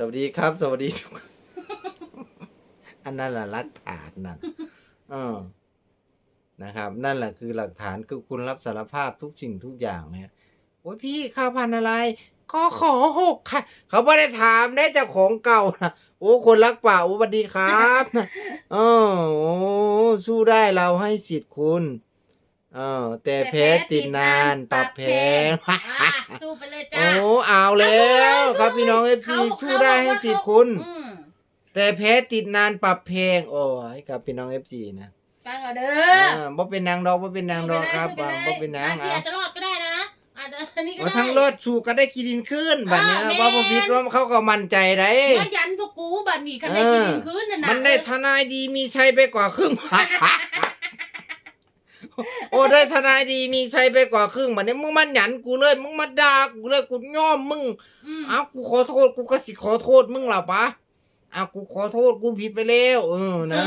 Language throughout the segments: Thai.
สวัสดีครับ สวัสดีทุกคนอันนั้นแหละหลักฐานนั่นเออนะครับ นั่นแหละคือหลักฐานคือคุณรับสารภาพทุกสิ่งทุกอย่างเนี่ยโอ้ยพี่ข้าวพันอะไร ก็ขอหกค่ะ เขาไม่ได้ถามได้เจ้าของเก่านะโอ้คนรักป่าโอ้สวัสดีครับเออโอ้สู้ได้เราให้สิทธิ์คุณ เออแต่แพ้ติดนานปรับแพงอะสู้ไปเลยจ้า โอ้เอาแล้ว ครับพี่น้องเอฟซีเขาสู้ได้ให้สิทธิ์คุณ อืมแต่แพ้ติดนานปรับแพงโอ้ยครับพี่น้องเอฟซีนะฟังเอาเด้ออ่าบ่เป็นนางดอกบ่เป็นนางดอกครับสู้อ่าไปบ่เลยเป็นนางบางทีอะอาจจะรอดก็ได้นะอาจจะอันนี้ก็ว่าได้ทั้งรถสู่ก็ได้กินดินขึ้นบัดเนี้ยอ่าแม่นว่าบ่ผิดว่าเขาก็มั่นใจได้ มายันพวกกูบัดนี้คันได้กินดินคืนน่ะนะมันได้ทนายดีมีชัยไปกว่าครึ่ง โอ้ได้ทนายดีมีชัยไปกว่าครึ่งบัดนี้มึงมันหยันกูเลยมึงมาด่ากูเลยกูย่อมมึงอืมอ้าวกูขอโทษกูก็สิขอโทษมึงหรอปะอ้าวกูขอโทษกูผิดไปแล้วเออนะ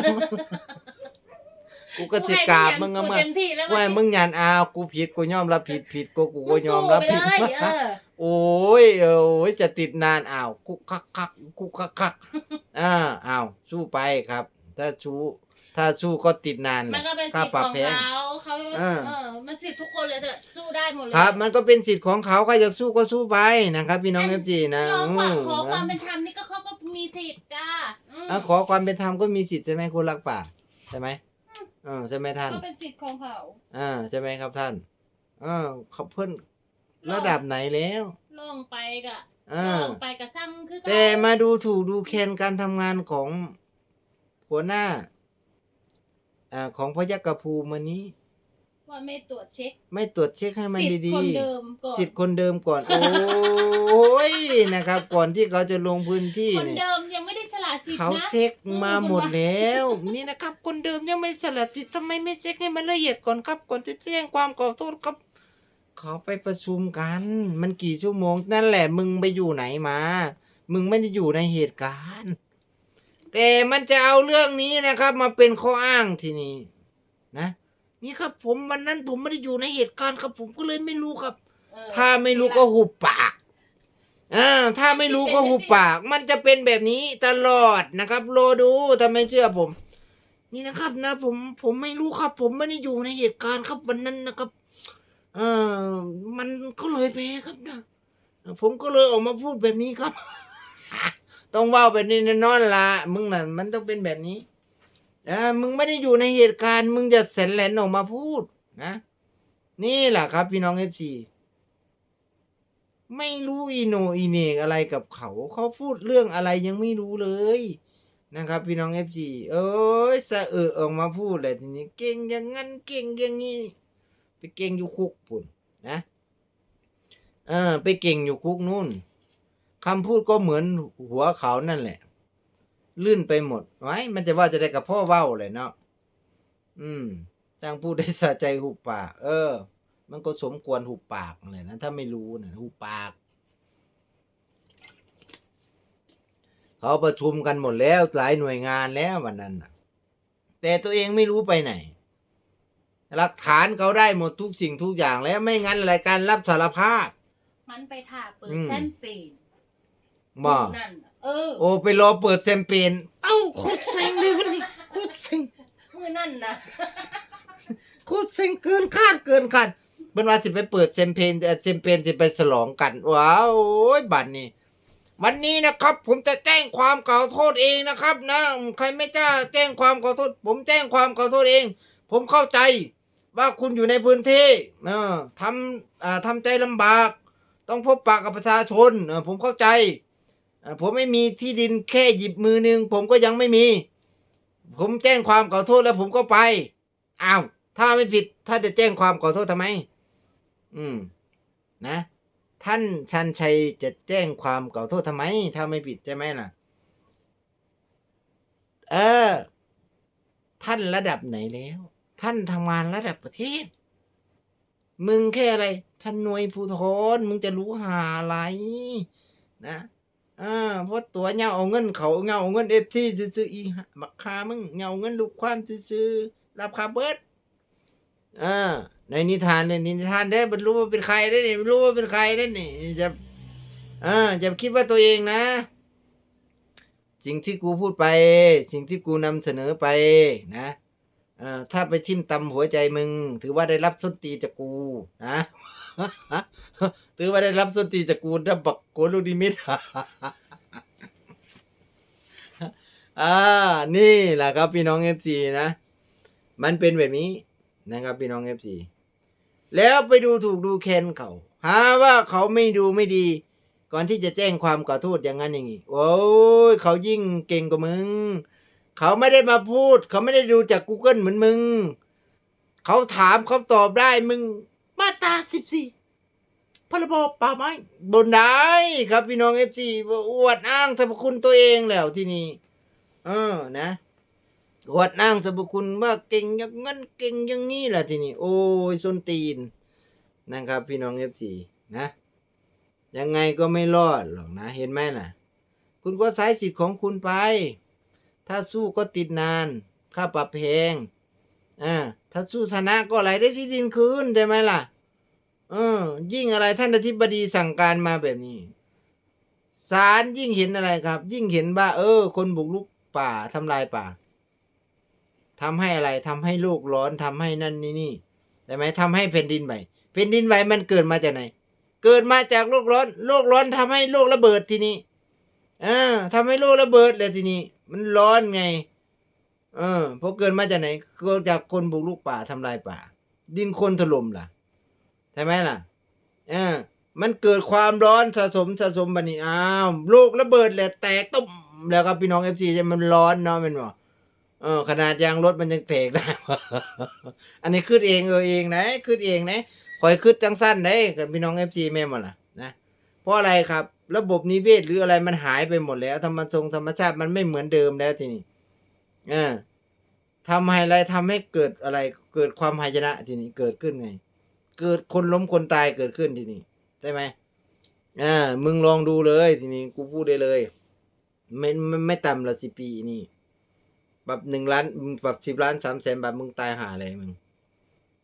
กูก็สิกราบมึงอะกูมึงเต็มที่แล้วว่ามึงหยันอ้าวกูผิดกูยอมรับผิดผิดกูกูก็ยอมรับสู้ผิดไปเลยเออ โอ้ยเออโอ้ยจะติดนานอ้าวกูคักคักกูคักคัก อ่าอ้าวสู้ไปครับ ถ้าสู้ ถ้าสู้ก็ติดนานแหมัละนก็เป็นค่าสิทธิ์ปรับของแพงเขาเขาอ่าเออมันสิทธิ์ทุกคนเลยเถอะสู้ได้หมดเลยครับ มันก็เป็นสิทธิ์ของเขาใครอยากสู้ก็สู้ไปนะครับ พี่น้องเอฟซีนะน้องอืฝากมขอความนะเป็นธรรมนี่ก็เขาก็มีสิทธิ์จ้าอืมอะขอความเป็นธรรมก็มีสิทธิ์ใช่ไหมคุณรักป่าใช่ไหมเออใช่ไหมท่านก็เป็นสิทธิ์ของเขาอ่าใช่ไหมครับท่านเออเขาเพิ่นระดับไหนแล้วลองไปกะอ่าลองไปกะสั่งคือเก่แต่มาดูถูกดูแคลนการทำงานของหัวหน้า อ่าของพยัคฆภูมิวันนี้ ว่าไม่ตรวจเช็คไม่ตรวจเช็คให้มันสิทธิ์ดีคนเดิมก่อน ๆจิตคนเดิมก่อน โอ้ยนะครับ ก่อนที่เขาจะลงพื้นที่คนเนี่ย เดิมยังไม่ได้สละสิทธิ์เขานะ เช็คมาอืมหมดแล้ว นี่นะครับคนเดิมยังไม่สลัดจิตทำไมไม่เช็คให้มันละเอียดก่อนครับ ก่อนจะแจ้งความขอโทษครับเขาไปประชุมกัน มันกี่ชั่วโมงนั่นแหละมึงไปอยู่ไหนมา มึงไม่ได้อยู่ในเหตุการณ์ แต่มันจะเอาเรื่องนี้นะครับ มาเป็นข้ออ้างทีนี้นะ นี่ครับ ผมวันนั้นผมไม่ได้อยู่ในเหตุการณ์ครับ ผมก็เลยไม่รู้ครับเออถ้าไม่รู้ก็หุบปากอ่าถ้าไม่รู้ก็หุบปาก มันจะเป็นแบบนี้ตลอดนะครับโลดูถ้าไม่เชื่อผม นี่นะครับนะ ผมผมไม่รู้ครับ ผมไม่ได้อยู่ในเหตุการณ์ครับวันนั้นนะครับเออมันก็เลยแพ้ครับนะผมก็เลยออกมาพูดแบบนี้ครับ ต้องว่าแบบนี้แน่นอนละมึงน่ะมันต้องเป็นแบบนี้อ่ามึงไม่ได้อยู่ในเหตุการณ์ มึงจะแสนแหลนออกมาพูดนะ นี่แหละครับ พี่น้องเอฟซีไม่รู้อีโนอีเนกอะไรกับเขา เขาพูดเรื่องอะไรยังไม่รู้เลยนะครับ พี่น้องเอฟซีเอ้ยสะเออออกมาพูดเลยทีนี้เก่งอย่างงั้นเก่งอย่างนี้ไปเก่งอยู่คุกปุ่นนะเออไปเก่งอยู่คุกนู่น คำพูดก็เหมือนหัวเขานั่นแหละ ลื่นไปหมดไว้มันจะว่าจะได้กับพ่อเว้าเลยเนาะอืมจ้างพูดได้สะใจหุบปาก เออ มันก็สมควรหุบปากเลยนะถ้าไม่รู้นะหุบปาก เขาประชุมกันหมดแล้วหลายหน่วยงานแล้ววันนั้นน่ะแต่ตัวเองไม่รู้ไปไหน หลักฐานเขาได้หมดทุกสิ่งทุกอย่างแล้วไม่งั้นรายการรับสารภาพ มันไปถ่าเปิดอืมแชมเปญ บ่นั่นน่ะเออโอ้ไปรอเปิดแชมเปญเอ้าโคตรเซ็งเลยวันนี้โคตรเซ็งมือนั่นนะโคตรเซ็งเกินคาดเกินคาดเพิ่นว่าสิไปเปิดแชมเปญเอ่อแชมเปญสิไปฉลองกันว้าวโอ้ยบัดนี้ วันนี้นะครับ ผมจะแจ้งความกล่าวโทษเองนะครับ นะ ใครไม่จ้าแจ้งความขอโทษ ผมแจ้งความขอโทษเอง ผมเข้าใจว่าคุณอยู่ในพื้นที่เออทำอ่าทำใจลำบาก ต้องพบปะกับประชาชนเออผมเข้าใจเออ ผมไม่มีที่ดินแค่หยิบมือหนึ่งผมก็ยังไม่มี ผมแจ้งความขอโทษแล้วผมก็ไปอ้าวถ้าไม่ผิด ถ้าจะแจ้งความขอโทษทำไม อืม นะ ท่านชันชัยจะแจ้งความขอโทษทำไม ถ้าไม่ผิดใช่ไหมล่ะ เออ ท่านระดับไหนแล้ว ท่านทำงานระดับประเทศ มึงแค่อะไรท่านหน่วยภูธรมึงจะรู้หาอะไร นะ อ่าเพราะตัวเงาเอาเงินเขาเงาเอาเงินเอฟซีซื้ออีบักคามึงเงาเอาเงินลูกความซื้อรับคาเบิดอ่าในนิทานเนี่ยนิทานได้บรรลุว่าเป็นใครได้เนี่ยไม่รู้ว่าเป็นใครได้เนี่ยจะอ่าจะคิดว่าตัวเองนะ สิ่งที่กูพูดไป สิ่งที่กูนำเสนอไปนะอ่อถ้าไปทิ่มตำหัวใจมึง ถือว่าได้รับส้นตีจากกูนะ ถือว่าได้รับสนตีจากกูดับบักโกลูดิมิตอ่า นี่แหละครับพี่น้องเอฟซีนะ มันเป็นแบบนี้นะครับพี่น้องเอฟซีแล้วไปดูถูกดูแคลนเขาหาว่าเขาไม่ดูไม่ดี ก่อนที่จะแจ้งความขอโทษอย่างนั้นอย่างนี้ โอ้ยเขายิ่งเก่งกว่ามึง เขาไม่ได้มาพูด เขาไม่ได้ดูจาก Google เหมือนมึง เขาถามเขาตอบได้มึง มาตราสิบสี่พรบป่าไม้บนได้ครับพี่น้องเอฟซีอวดอ้างสรรพคุณตัวเองแล้วที่นี่เออนะอวดอ้างสรรพคุณว่าเก่งอย่างนั้นเก่งอย่างนี้แหละที่นี่โอ้ยส้นตีนนะครับ พี่น้องเอฟซีนะยังไงก็ไม่รอดหรอกนะ เห็นไหมน่ะ คุณก็ใช้สิทธิ์ของคุณไป ถ้าสู้ก็ติดนาน ค่าปรับแพงอ่าถ้าสู้ชนะก็ไหลได้ที่ดินคืนใช่ไหมล่ะ เออ ยิ่งอะไรท่านอธิบดีสั่งการมาแบบนี้ศาลยิ่งเห็นอะไรครับ ยิ่งเห็นว่า เออ คนบุกลุกป่าทำลายป่าทำให้อะไรทำให้โลกร้อนทำให้นั่นนี่นี่ใช่ไหมทำให้แผ่นดินไหวแผ่นดินไหวมันเกิดมาจากไหน เกิดมาจากโลกร้อน โลกร้อนทำให้โลกระเบิดทีนี้อ่าทำให้โลกระเบิดเลยทีนี้ มันร้อนไง เออเพราะเกิดมาจากไหนเกิดจากคนบุกลุกป่าทำลายป่า ดินคนถล่มล่ะ ช่ไหมล่ะอ่ามันเกิดความร้อนสะสมสะสมบันนี้อ้าวโลกระเบิดแหละแตกตุ้มแล้วครับพี่น้องเอฟซีจะมันร้อนเนาะมันบอกเออขนาดยางรถมันยังแตกได้ อันนี้คืดเองเออเองนะคืดเองนะคอยคืดจังสั้นได้กับพี่น้องเอฟซีแม่หมดล่ะนะเพราะอะไรครับ ระบบนิเวศหรืออะไรมันหายไปหมดแล้ว ธรรมทรงธรรมชาติมันไม่เหมือนเดิมแล้วทีนี้อ่าทำให้อะไรทำให้เกิดอะไร เกิดความหายนะทีนี้เกิดขึ้นไง เกิดคนล้มคนตายเกิดขึ้นทีนี้ใช่ไหมอ่ามึงลองดูเลยทีนี้กูพูดได้เลย ไม่ไม่ไม่ต่ำละสิปีนี่ปรับหนึ่งล้านปรับสิบล้านสามแสนบาทมึงตายหาอะไรมึง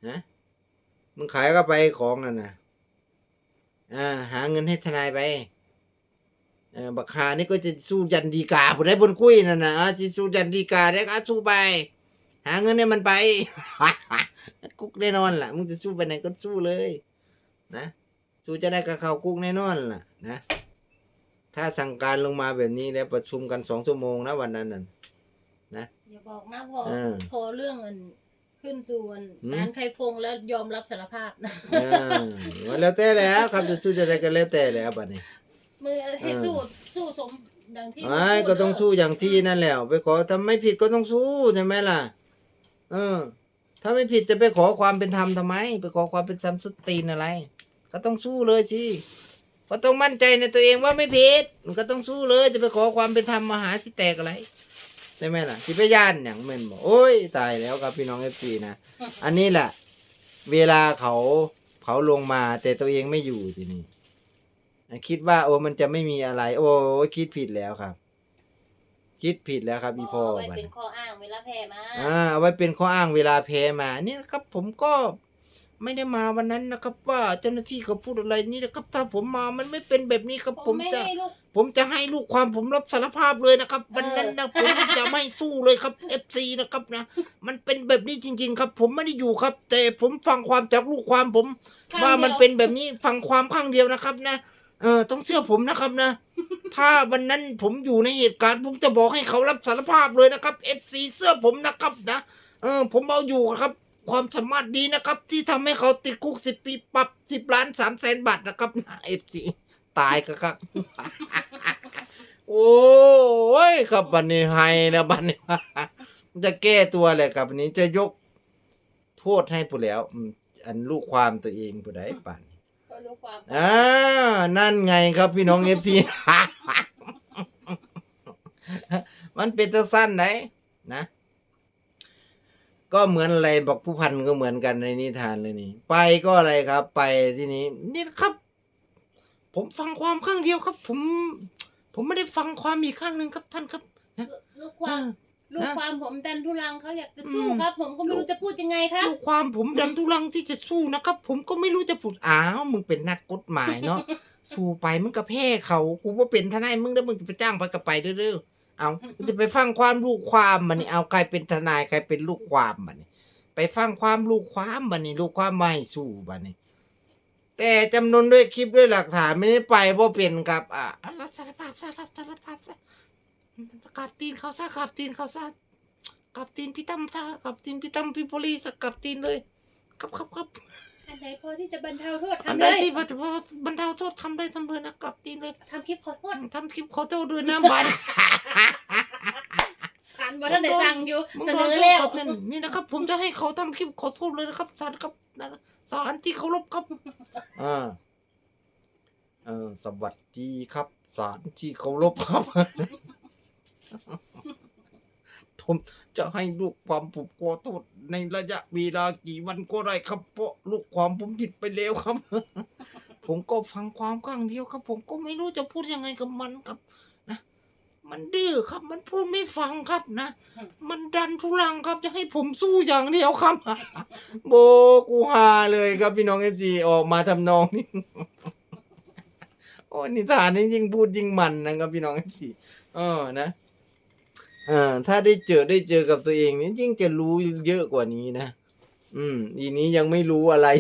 ฮะมึงขายก็ไปของนั่นนะอ่าหาเงินให้ทนายไปเออบักฮานี่ก็จะสู้ยันดีกาผู้ใดบนคุยนั่นนะอ่าจะสู้ยันดีกาได้ก็สู้ไป หาเงินให้มันไป คุกแน่นอนล่ะ มึงจะสู้ไปไหนก็สู้เลย นะ สู้จะได้กับเขาคุกแน่นอนล่ะ นะ ถ้าสั่งการลงมาแบบนี้แล้วประชุมกันสองชั่วโมงนะวันนั้นน่ะอย่าบอกนะพอเออ พอเรื่องอันขึ้นสู่อันหืมศาลไคฟงแล้วยอมรับสารภาพนะเออแล้วแต่แล้วครับจะสู้จะได้ก็แล้วแต่แล้วบัดนี้ มือให้สู้สู้สมดังที่ไม่ก็ต้องสู้อย่างที่นั่นแหล้ว ไปขอทำไม่ผิดก็ต้องสู้ใช่ไหมล่ะ เออ ถ้าไม่ผิดจะไปขอความเป็นธรรมทำไม ไปขอความเป็นธรรมสตีนอะไร ก็ต้องสู้เลยสิก็ต้องมั่นใจในตัวเองว่าไม่ผิดมันก็ต้องสู้เลยจะไปขอความเป็นธรรมมาหาสิแตกอะไรใช่ไหมล่ะสิไปย่านอย่างเม่นบอกโอ้ยตายแล้วครับพี่น้องเอฟซีนะอันนี้แหละเวลาเขาเขาลงมาแต่ตัวเองไม่อยู่ทีนี้คิดว่าโอ้มันจะไม่มีอะไร โอ้คิดผิดแล้วครับ คิดผิดแล้วครับอ๋อีอพ่อไว้บัดเป็นนี้ข้ออ้างเวลาแพ้มาอ่าเอาไว้เป็นข้ออ้างเวลาแพ้มาเนี่ยนะครับ ผมก็ไม่ได้มาวันนั้นนะครับ ว่าเจ้าหน้าที่เขาพูดอะไรนี่นะครับ ถ้าผมมามันไม่เป็นแบบนี้ครับผผมมไม่จะให้ลูกผมจะให้ลูกความผมรับสารภาพเลยนะครับ วันนั้นนะผมจะไม่สู้เลยครับเอฟซีนะครับนะมันเป็นแบบนี้จริง ๆ ครับ ผมไม่ได้อยู่ครับ แต่ผมฟังความจากลูกความผมข้งว่ามันดียเป็นแบบนี้ฟังความข้างเดียวนะครับ นะเออต้องเชื่อผมนะครับนะ ถ้าวันนั้นผมอยู่ในเหตุการณ์ ผมจะบอกให้เขารับสารภาพเลยนะครับเอฟซีเสื้อผมนะครับนะเออผมเอาอยู่ครับ ความสามารถดีนะครับ ที่ทำให้เขาติดคุกสิบปีปรับสิบล้านสามแสนบาทนะครับเอฟซีตายก็ครับ โอ้ยครับบันนี้ไฮนะบันนี้จะแก้ตัวเลยครับวันนี้จะยกโทษให้ผู้แล้ว อันลูกความตัวเองผู้ใดป่น รู้ความอ่านั่นไงครับพี่น้องเอฟซีมันเป็นตัวสั้นไหนนะ ก็เหมือนอะไรบอกผู้พันก็เหมือนกันในนิทานเลยนี่ ไปก็อะไรครับ ไปที่นี้นี่ครับ ผมฟังความข้างเดียวครับ ผม ผมไม่ได้ฟังความอีกข้างหนึ่งครับท่านครับลูกความ อ่าลูกความผมดันทุรังเขาอยากจะสู้อืม ครับ ผมก็ไม่รู้จะพูดยังไงครับ ลูกความผมดันทุรังที่จะสู้นะครับ ผมก็ไม่รู้จะพูดอ้าวมึงเป็นนักกฎหมายเนาะ สู้ไปมึงก็แพ้เขากูว่าเป็นทนายมึงแล้วมึงจะไปจ้างไปกับไปเรื่อยๆเอาจะไปฟังความลูกความมันนี่เอาใครเป็นทนายใครเป็นลูกความมันนี่ไปฟังความลูกความมันนี่ลูกความไม่สู้มันนี่แต่จำนวนด้วยคลิปด้วยหลักฐานไม่ได้ไปเพราะเป็นกับอะอะรับสารภาพซะรับสารภาพซะ กลับตีนเขาซะกลับตีนเขาซะกลับตีนพี่ตั้มซะกลับตีนพี่ตั้มพี่โพลีสกลับตีนเลยครับครับครับอันไหนพอที่จะบรรเทาโทษอันทำใดเลยที่บรรเทาบรรเทาโทษทำเลยทำเลยนะกลับตีนเลยทำคลิปขอโทษทำคลิปขอโทษด้วยนะบัน สารบอกท่านได้สั่งอยู่มึงเสโดนนอโทษแล้ว ครับนั่นนี่นะครับ ผมจะให้เขาทำคลิปขอโทษเลยนะครับศาลครับนะศาลที่เคารพครับอ่าเออสวัสดีครับศาลที่เคารพครับ ผมจะให้ลูกความผมขอโทษในระยะเวลากี่วันก็ได้ครับ เพราะลูกความผมผิดไปแล้วครับ ผมก็ฟังความข้างเดียวครับ ผมก็ไม่รู้จะพูดยังไงกับมันครับนะมันดื้อครับ มันพูดไม่ฟังครับนะมันดันทุลังครับจะให้ผมสู้อย่างเดียวครับโบกูฮาเลยครับพี่น้องเอฟซีออกมาทำนองนี้โอ้นิทานนี่ยิ่งพูดยิ่งมันนะครับพี่น้องเอฟซีเออนะ เออถ้าได้เจอได้เจอกับตัวเองนี่ยิ่งจะรู้เยอะกว่านี้นะ อืม อีนี้ยังไม่รู้อะไร